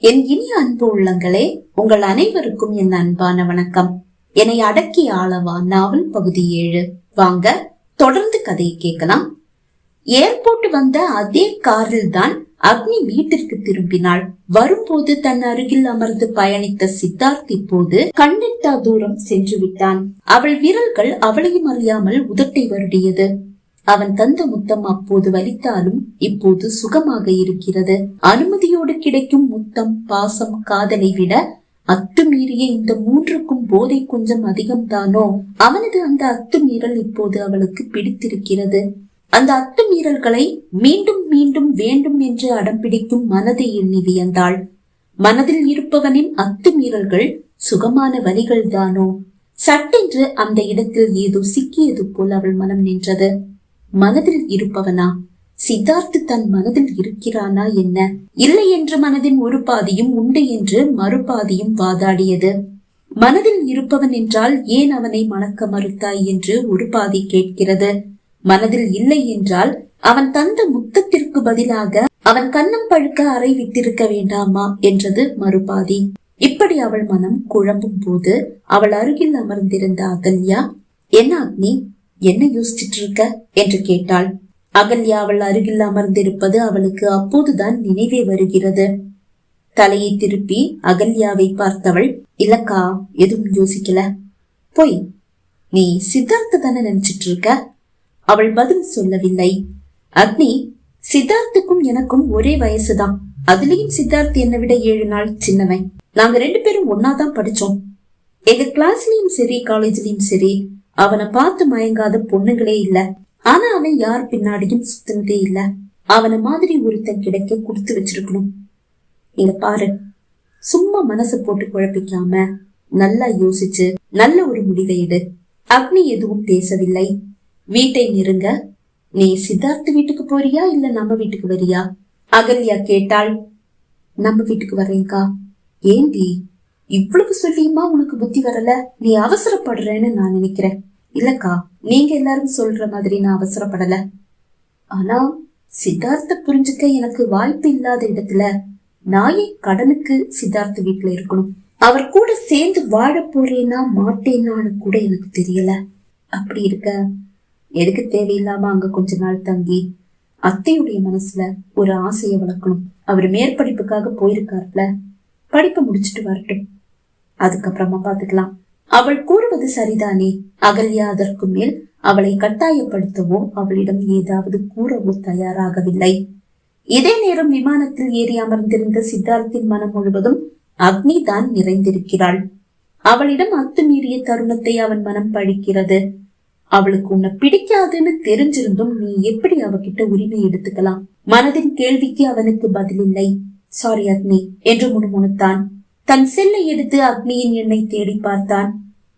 என் இனிய அன்பு உள்ளங்களே உங்கள் அனைவருக்கும் என் அன்பான வணக்கம். என்னை அடக்கி ஆளவா நாவல் பகுதி ஏழு. வாங்க தொடர்ந்து கதையை கேட்கலாம். ஏர்போர்ட் வந்த அதே காரில் தான் அக்னி வீட்டிற்கு திரும்பினாள். வரும்போது தன் அருகில் அமர்ந்து பயணித்த சித்தார்த் இப்போது கண்ணெட்டா தூரம் சென்று விட்டான். அவள் விரல்கள் அவளையும் அறியாமல் உதட்டை வருடியது. அவன் தந்த முத்தம் அப்போது வலித்தாலும் இப்போது சுகமாக இருக்கிறது. அனுமதியோடு கிடைக்கும் முத்தம் பாசம் காதலை விட அத்துமீறிய இந்த மூன்றுக்கும் போதை கொஞ்சம் அதிகம்தானோ? அவனது அந்த அத்துமீறல் இப்போது அவளுக்கு பிடித்திருக்கிறது. அந்த அத்துமீறல்களை மீண்டும் மீண்டும் வேண்டும் என்று அடம்பிடிக்கும் மனதை எண்ணி வியந்தாள். மனதில் இருப்பவனின் அத்துமீறல்கள் சுகமான வழிகள் தானோ சட்டென்று அந்த இடத்தில் ஏதோ சிக்கியது போல் அவள் மனம் நின்றது. மனதில் இருப்பவனா? சித்தார்த்து தன் மனதில் இருக்கிறானா என்ன? இல்லை என்று மனதின் ஒரு பாதியும் உண்டு என்று மறுபாதியும் வாதாடியது. மனதில் இருப்பவன் என்றால் ஏன் அவனை மணக்க மறுத்தாய் என்று ஒரு பாதி கேட்கிறது. மனதில் இல்லை என்றால் அவன் தந்த முத்தத்திற்கு பதிலாக அவன் கண்ணம் பழுக்க அறை விட்டிருக்க வேண்டாமா என்றது மறுபாதி. இப்படி அவள் மனம் குழம்பும் போது அவள் அருகில் அமர்ந்திருந்த அகல்யா என்ன அக்னி என்ன யோசிச்சிட்டு இருக்க என்று கேட்டாள். அகல்யா அவள் அருகில் அமர்ந்திருப்பது அவளுக்கு அப்போதுதான் நினைவே வருகிறது. தலையை திருப்பி அகல்யாவை பார்த்தவள் இல்லக்கா எதுவும் யோசிக்கல. போய் நீ சித்தார்த்த தானே நினைச்சிட்டு இருக்க அவள் பதில் சொல்லவில்லை. அக்னி சித்தார்த்துக்கும் எனக்கும் ஒரே வயசுதான். அதுலயும் சித்தார்த் என்னை விட ஏழு நாள் சின்னவன். நாங்க ரெண்டு பேரும் ஒன்னாதான் படிச்சோம். எங்க கிளாஸ்லயும் சரி காலேஜ்லயும் சரி. அவனை பார்த்து மயங்காத பொண்ணுங்களே இல்ல. ஆனா அவன் யார் பின்னாடியும் சுத்தினதே இல்ல. அவனை மாதிரி ஒருத்தன் கிடைக்க கொடுத்து வச்சிருக்கணும். இங்க பாரு. சும்மா மனசு போட்டு குழப்பிக்காம நல்லா யோசிச்சு நல்ல ஒரு முடிவை எடு. அக்னி எதுவும் பேசவில்லை. வீட்டை நெருங்க. நீ சித்தார்த்த வீட்டுக்கு போறியா இல்ல நம்ம வீட்டுக்கு வரியா? அகல்யா கேட்டாள். நம்ம வீட்டுக்கு வரேங்கா ஏண்டி? இவ்வளவு சொல்லியுமா உனக்கு புத்தி வரல? நீ அவசரப்படுறேன்னு நான் நினைக்கிறேன். இல்லக்கா நீங்க எல்லாரும் சொல்ற மாதிரி நான் அவசரப்படல. ஆனா சித்தார்த்த புரிஞ்சுக்க எனக்கு வாய்ப்பு இல்லாத இடத்துல நாயை கடனுக்கு சித்தார்த்த வீட்டுல இருக்கணும். அவர் கூட சேர்ந்து வாழ போறேன்னா மாட்டேன்னான்னு கூட எனக்கு தெரியல. அப்படி இருக்க எதுக்கு தேவையில்லாம அங்க கொஞ்ச நாள் தங்கி அத்தையுடைய மனசுல ஒரு ஆசைய வளர்க்கணும். அவர் மேற்படிப்புக்காக போயிருக்காருல. படிப்பை முடிச்சிட்டு வரட்டும். அதுக்கப்புறமா பாத்துக்கலாம் அவள் கூறுவது சரிதானே? அகல்யா அதற்கு மேல் அவளை கட்டாயப்படுத்தவோ அவளிடம் ஏதாவது கூறவோ தயாராகவில்லை. இதே நேரம் விமானத்தில் ஏறி அமர்ந்திருந்த சித்தார்த்தின் மனம் முழுவதும் அக்னி தான் நிறைந்திருக்கிறாள். அவளிடம் அத்துமீறிய தருணத்தை அவன் மனம் பழிக்கிறது. அவளுக்கு உன்னை பிடிக்காதுன்னு தெரிஞ்சிருந்தும் நீ எப்படி அவகிட்ட உரிமை எடுத்துக்கலாம்? மனதின் கேள்விக்கு அவனுக்கு பதில் இல்லை. சாரி அக்னி என்று முணுமுணுத்தான். தன் செல்லை எடுத்து அக்னியின் எண்ணை தேடி பார்த்தான்.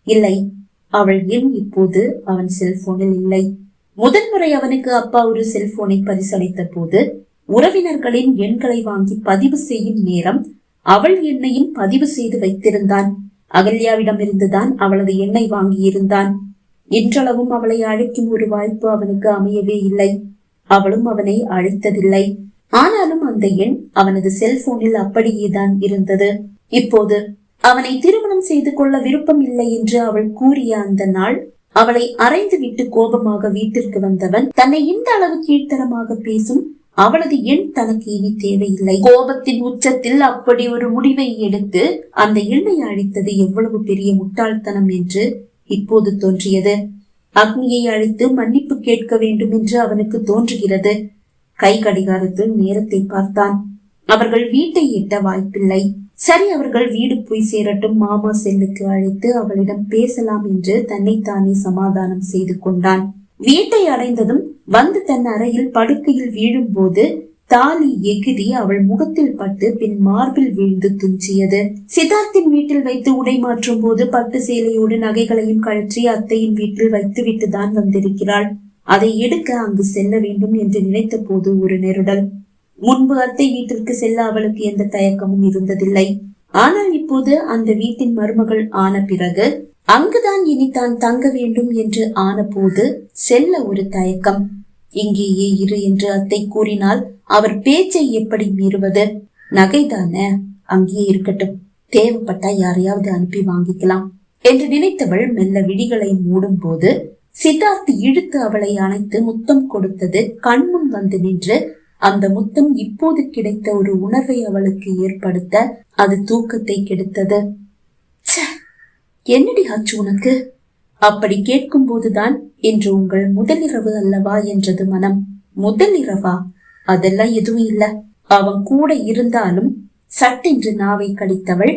இல்லை அவள் எண் இப்போது அவன் செல்போனில் இல்லை. முதன்முறை அவனுக்கு அப்பா ஒரு செல்போனை பரிசளித்த போது உறவினர்களின் எண்களை வாங்கி பதிவு செய்யும் நேரம் அவள் எண்ணையும் பதிவு செய்து வைத்திருந்தான். அகல்யாவிடம் இருந்துதான் அவளது எண்ணை வாங்கியிருந்தான். இன்றளவும் அவளை அழைக்கும் ஒரு வாய்ப்பு அவனுக்கு அமையவே இல்லை. அவளும் அவனை அழைத்ததில்லை. ஆனாலும் அந்த எண் அவனது செல்போனில் அப்படியேதான் இருந்தது. இப்போது அவனை திருமணம் செய்து கொள்ள விருப்பம் இல்லை என்று அவள் கூறிய அந்த நாள் அவளை அரைந்து விட்டு கோபமாக வீட்டிற்கு வந்தவன் தன்னை இந்த அளவு கீழ்த்தரமாக பேசும் அவளது எண் தனக்கு இனி தேவையில்லை. கோபத்தின் உச்சத்தில் அப்படி ஒரு முடிவை எடுத்து அந்த எண்ணை அழித்தது எவ்வளவு பெரிய முட்டாள்தனம் என்று இப்போது தோன்றியது. அக்னியை அழைத்து மன்னிப்பு கேட்க வேண்டும் என்று அவனுக்கு தோன்றுகிறது. கை கடிகாரத்தில் நேரத்தை பார்த்தான். அவர்கள் வீட்டை எட்ட வாய்ப்பில்லை. சரி அவர்கள் வீடு போய் சேரட்டும் மாமா செல்லுக்கு அழைத்து அவளிடம் பேசலாம் என்று தன்னைத்தானே சமாதானம் செய்து கொண்டான். வீட்டை அடைந்ததும் வந்து தன் அறையில் படுக்கையில் வீழும் போது தாலி எகிரி அவள் முகத்தில் பட்டு பின் மார்பில் வீழ்ந்து துஞ்சியது. சித்தார்த்தின் வீட்டில் வைத்து உடை மாற்றும் போது பட்டு சேலையோடு நகைகளையும் கழற்றி அத்தையின் வீட்டில் வைத்து விட்டுதான் வந்திருக்கிறாள். அதை எடுக்க அங்கு செல்ல வேண்டும் என்று நினைத்த போது ஒரு நெருடல். முன்பு அத்தை வீட்டிற்கு செல்ல அவளுக்கு எந்த தயக்கமும் இருந்ததில்லை. ஆனால் இப்போது அந்த வீட்டின் மருமகள் ஆன பிறகு அங்குதான் இனி தான் தங்க வேண்டும் என்று ஆன போது செல்ல ஒரு தயக்கம். இங்கேயே இரு என்று அத்தை கூறினால் அவர் பேச்சை எப்படி மீறுவது? நகைதானே? அங்கேயே இருக்கட்டும். தேவைப்பட்டா யாரையாவது அனுப்பி வாங்கிக்கலாம் என்று நினைத்தவள் மெல்ல விழிகளை மூடும் போது சித்தார்த் இழுத்து அவளை அணைத்து முத்தம் கொடுத்தது கண்முன் வந்து நின்று அந்த முத்தம் இப்போது கிடைத்த ஒரு உணர்வை அவளுக்கு ஏற்படுத்த அது தூக்கத்தை கெடுத்தது. என்னடி ஆச்சு உனக்கு? அப்படி கேட்கும் போதுதான் இன்று உங்கள் முதலிரவு அல்லவா என்றது மனம். முதலிரவா? அதெல்லாம் எதுவும் இல்ல. அவன் கூட இருந்தாலும் சட்டென்று நாவை கடித்தவள்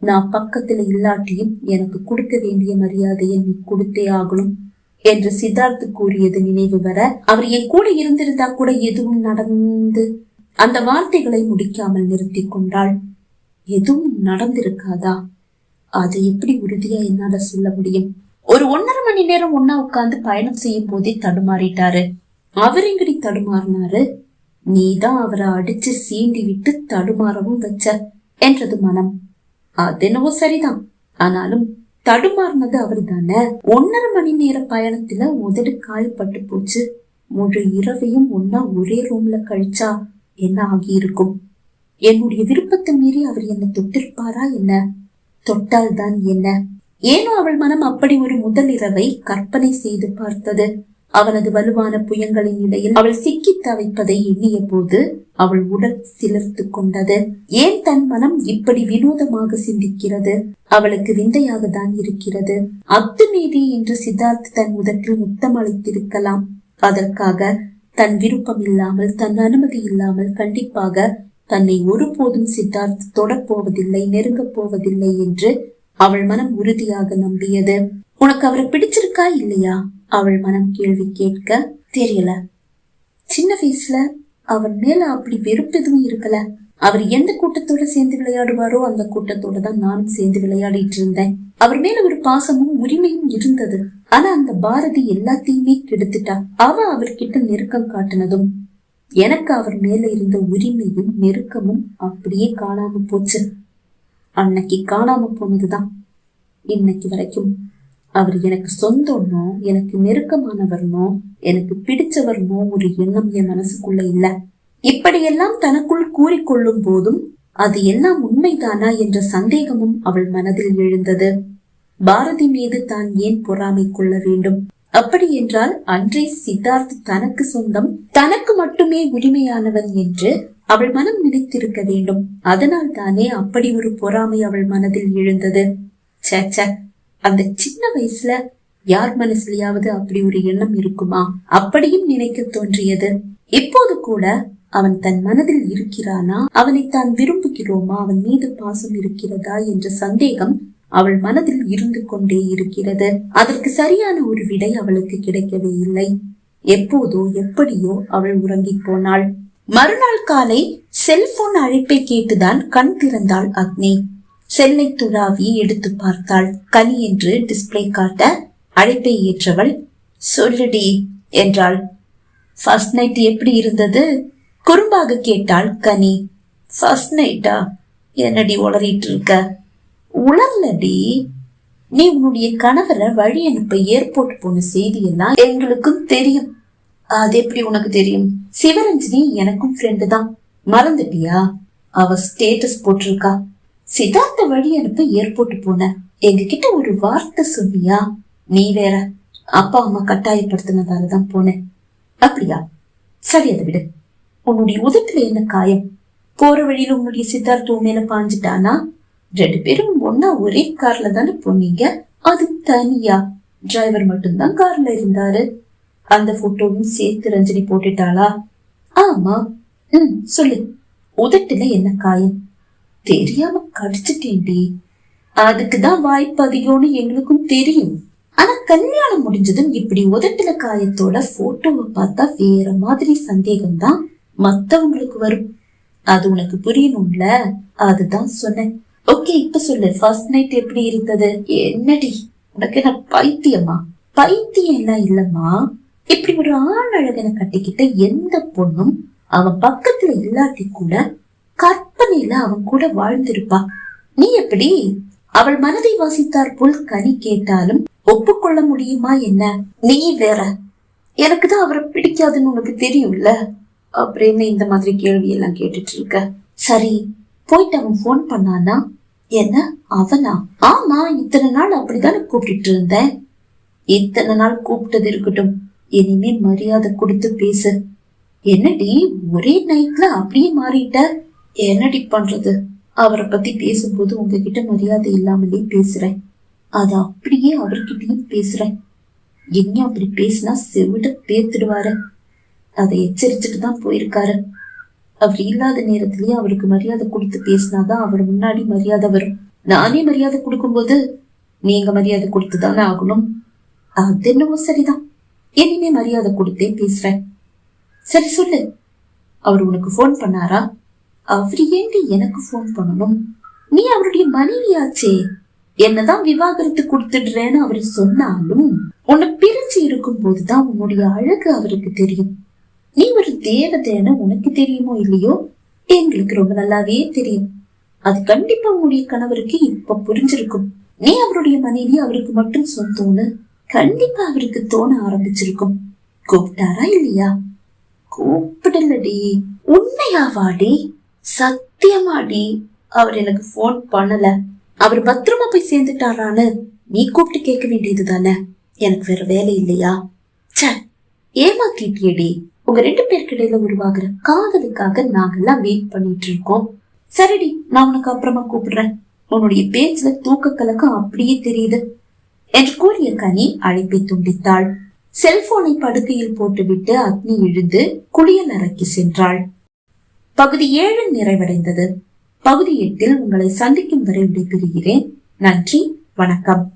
நான் பக்கத்துல இல்லாட்டியும் எனக்கு கொடுக்க வேண்டிய மரியாதையை நீ கொடுத்தே ஆகணும். என்று சித்தார்த் கூறியது நினைவு வர அவர் என் கூட இருந்திருந்தா கூட எதுவும் நடந்து அந்த வார்த்தைகளை முடிக்காமல் நிறுத்தி கொண்டாள். எதுவும் நடந்திருக்காதா? அதை எப்படி உறுதியா என்னால சொல்ல முடியும்? ஒரு ஒன்னரை மணி நேரம் ஒன்னா உட்கார்ந்து பயணம் செய்யும் போதே தடுமாறிட்டாரு. அவர் எங்கடி தடுமாறினாரு? நீதான் அவரை அடிச்சு சீண்டி விட்டு தடுமாறவும் வச்ச என்றது மனம். அதென்னவோ சரிதான். ஆனாலும் தடுமாறினது அவர் தானே ஒன்னரை மணி நேர பயணத்துல உதடு காயப்பட்டு போச்சு. முழு இரவையும் ஒன்னா ஒரே ரூம்ல கழிச்சா என்ன ஆகியிருக்கும்? என்னுடைய விருப்பத்தை மீறி அவர் என்னை தொட்டிருப்பாரா என்ன? தொட்டால்தான் என்ன? ஏனோ அவள் மனம் அப்படி ஒரு முதல் இரவை கற்பனை செய்து பார்த்தது. அவனது வலுவான புயங்களின் இடையில் அவள் சிக்கி தவிப்பதை எண்ணிய போது அவள் உடல் சிலிர்த்து கொண்டது. ஏன் தன் மனம் இப்படி வினோதமாக சிந்திக்கிறது? அவளுக்கு விந்தையாக தான் இருக்கிறது. அத்துமீறி என்று சித்தார்த் தன் உதட்டில் முத்தம் அளித்திருக்கலாம் அதற்காக தன் விருப்பம் இல்லாமல் தன் அனுமதி இல்லாமல் கண்டிப்பாக தன்னை ஒருபோதும் சித்தார்த் தொடப்போவதில்லை நெருங்கப் போவதில்லை என்று அவள் மனம் உறுதியாக நம்பியது. உனக்கு அவரை பிடிச்சிருக்கா இல்லையா? அவள் மனம் கேள்வி கேட்க தெரியல. சின்ன வயசுல அவர் மேல அப்படி வெறுப்பு எதுவும் இருக்கல. அவர் எந்த கூட்டத்தோட சேர்ந்து விளையாடுவாரோ அந்த கூட்டத்தோட தான் நானும் சேர்ந்து விளையாடிட்டு இருந்தேன். அவர் மேல ஒரு பாசமும் உரிமையும் இருந்தது. ஆனா அந்த பாரதி எல்லாத்தையுமே கெடுத்துட்டா. அவ அவர்கிட்ட நெருக்கம் காட்டினதும் எனக்கு அவர் மேல இருந்த உரிமையும் நெருக்கமும் அப்படியே காணாம போச்சு. அன்னைக்கு காணாம போனதுதான் இன்னைக்கு வரைக்கும். அவர் எனக்கு சொந்தம்னோ எனக்கு நெருக்கமானவர்னோ எனக்கு பிடிச்சவர்னோ ஒரு எண்ணம் என் மனசுக்குள்ள இல்ல. இப்படியெல்லாம் தனக்குள் கூறிக்கொள்ளும் போதும் அது எல்லாம் உண்மைதானா என்ற சந்தேகமும் அவள் மனதில் எழுந்தது. பாரதி மீது தான் ஏன் பொறாமை கொள்ள வேண்டும்? அப்படி என்றால் அன்றே சித்தார்த் தனக்கு சொந்தம் தனக்கு மட்டுமே உரிமையானவன் என்று அவள் மனம் நினைத்திருக்க வேண்டும். அதனால் தானே அப்படி ஒரு பொறாமை அவள் மனதில் எழுந்தது. சச்ச அந்த சின்ன வயசுல யார் மனசுலயாவது அப்படி ஒரு எண்ணம் இருக்குமா? அப்படியும் நினைக்க தோன்றியது. இப்போது கூட அவன் தன் மனதில் இருக்கிறானா? அவனை தான் விரும்புகிறோமா? அவன் மீது பாசம் இருக்கிறதா? என்ற சந்தேகம் அவள் மனதில் இருந்து கொண்டே இருக்கிறது. அதற்கு சரியான ஒரு விடை அவளுக்கு கிடைக்கவே இல்லை. எப்போதோ எப்படியோ அவள் உறங்கிப் போனாள். மறுநாள் காலை செல்போன் அழைப்பை கேட்டுதான் கண் திறந்தாள் அக்னி. செல்லை துளாவி எடுத்து பார்த்தாள். கனி என்று டிஸ்ப்ளே காட்ட அழைப்பை ஏற்றவள் சொல்லுடி என்றாள். ஃபர்ஸ்ட் நைட் எப்படி இருந்தது? குறும்பாக கேட்டாள் கனி. ஃபர்ஸ்ட் நைட்டா என்னடி உளறிட்டு இருக்க? உளர்லடி நீ உன்னுடைய கணவரை வழி அனுப்ப ஏர்போர்ட் போன செய்தியெல்லாம் எங்களுக்கும் தெரியும். அது எப்படி உனக்கு தெரியும்? சிவரஞ்சினி எனக்கும் ஃப்ரெண்டு தான். மறந்துட்டியா? அவ ஸ்டேட்டஸ் போட்டிருக்கா. சித்தார்த்த வழி அனுப்ப ஏர்போர்ட் போன. எங்ககிட்ட ஒரு வார்த்தை சொன்னியா நீ வேற. அப்பா அம்மா கட்டாயப்படுத்தினதால தான் போனேன். அப்படியா? சரி அதை விடு. உன்னுடைய உதட்டுல என்ன காயம்? போற வழியில உன்னுடைய சித்தார்த்த மேல பாஞ்சிட்டானா? ரெண்டு பேரும் ஒன்னா ஒரே கார்ல தானே போனீங்க? அது தனியா? டிரைவர் மட்டும்தான் கார்ல இருந்தாரு. அந்த போட்டோவும் சேர்த்து ரஞ்சனி போட்டுட்டாளா? ஆமா. ம் சொல்லு. உதட்டுல என்ன காயம்? தெரியாம கடிச்சிட்டேன்டி. அதுக்குதான் வாய்ப்பு அதிகம்னு எங்களுக்கும் தெரியும். ஆனா கல்யாணம் முடிஞ்சதும் இப்படி உதட்டுல காயத்தோட போட்டோவை பார்த்தா வேற மாதிரி சந்தேகம் தான் மத்தவங்களுக்கு வரும். அது உனக்கு புரியணும்ல? அதுதான் சொன்னேன். ஓகே இப்ப சொல்லு. ஃபர்ஸ்ட் நைட் எப்படி இருந்தது? என்னடி? உனக்கு என்ன பைத்தியமா? பைத்தியம் எல்லாம் இல்லம்மா. இப்படி ஒரு ஆண் அழகனை கட்டிக்கிட்ட எந்த பொண்ணும் அவன் பக்கத்துல இல்லாட்டி கூட கற்பனையில அவன் கூட வாழ்ந்திருப்பா. நீ எப்படி? அவள் மனதை வாசித்தார் போல் கனி கேட்டாலும் ஒப்புக்கொள்ள முடியுமா என்ன? நீ வேற. எனக்கு தான் அவரை பிடிக்காதுன்னு உனக்கு தெரியும்ல? அப்படின்னு இந்த மாதிரி கேள்வி எல்லாம் கேட்டுட்டு இருக்க சரி போயிட்டு அவன் போன் பண்ணானா? என்ன அவனா? ஆமா இத்தனை நாள் அப்படித்தானே கூப்பிட்டுட்டு இருந்தேன். இத்தனை நாள் கூப்பிட்டது இருக்கட்டும். இனிமே மரியாதை கொடுத்து பேசு. என்னடி ஒரே நைட்ல அப்படியே மாறிட்ட? என்னடி பண்றது? அவரை பத்தி பேசும்போது உங்ககிட்ட மரியாதை இல்லாமலே பேசுறேன். அது அப்படியே அவர்கிட்டயும் பேசுறேன். இனி அப்படி பேசினா செவிட பேத்துடுவாரு அதை எச்சரிச்சுட்டு தான் போயிருக்காரு. அவர் இல்லாத நேரத்திலேயே அவருக்கு மரியாதை கொடுத்து பேசினாதான் அவர் முன்னாடி மரியாதை வரும். நானே மரியாதை கொடுக்கும்போது நீங்க மரியாதை கொடுத்து தானே ஆகணும்? அது என்னவோ சரிதான். இனிமே மரியாதை கொடுத்தே பேசுறேன். சரி சொல்லு. அவர் உனக்கு ஃபோன் பண்ணாரா? அவர் ஏண்டி எனக்கு ஃபோன் பண்ணணும். நீ அவருடைய மனைவியாச்சே. என்னதான் விவாகரத்து கொடுத்துடுறேன்னு அவர் சொன்னாலும் உன்னை பிரிஞ்சு இருக்கும் போதுதான் உன்னுடைய அழகு அவருக்கு தெரியும். நீ ஒரு தேவதைன்னு உனக்கு தெரியுமோ இல்லையோ? எங்களுக்கு ரொம்ப நல்லாவே தெரியும். அது கண்டிப்பா உன்னுடைய கணவருக்கு இப்ப புரிஞ்சிருக்கும். நீ அவருடைய மனைவி அவருக்கு மட்டும் சொந்தம்னு கண்டிப்பா அவருக்கு தோண ஆரம்பிச்சிருக்கும். கூப்பிட்டாரா இல்லையா? கூப்பிடலடி. உண்மையாவாடி சத்தியமாடி அவர் எனக்கு ஃபோன் பண்ணல. அவர் பத்திரமா போய் சேர்ந்துட்டாரான்னு நீ கூப்பிட்டு கேட்க வேண்டியது தானே எனக்கு வேற வேலை இல்லையா? ச்சே ஏமாத்திட்டியடி. உங்க ரெண்டு பேருக்கிடையில உருவாகிற காதலுக்காக நாங்கெல்லாம் வெயிட் பண்ணிட்டு இருக்கோம். சரிடி நான் உனக்கு அப்புறமா கூப்பிடுறேன். உன்னுடைய பேச்சுல தூக்க கலக்கம் அப்படியே தெரியுது. என்று கூறிய கனி அழைப்பை துண்டித்தாள். செல்போனை படுக்கையில் போட்டுவிட்டு அக்னி எழுந்து குளியல் அறைக்கு சென்றாள். பகுதி ஏழு நிறைவடைந்தது. பகுதி எட்டில் உங்களை சந்திக்கும் வரை விடைபெறுகிறேன். நன்றி வணக்கம்.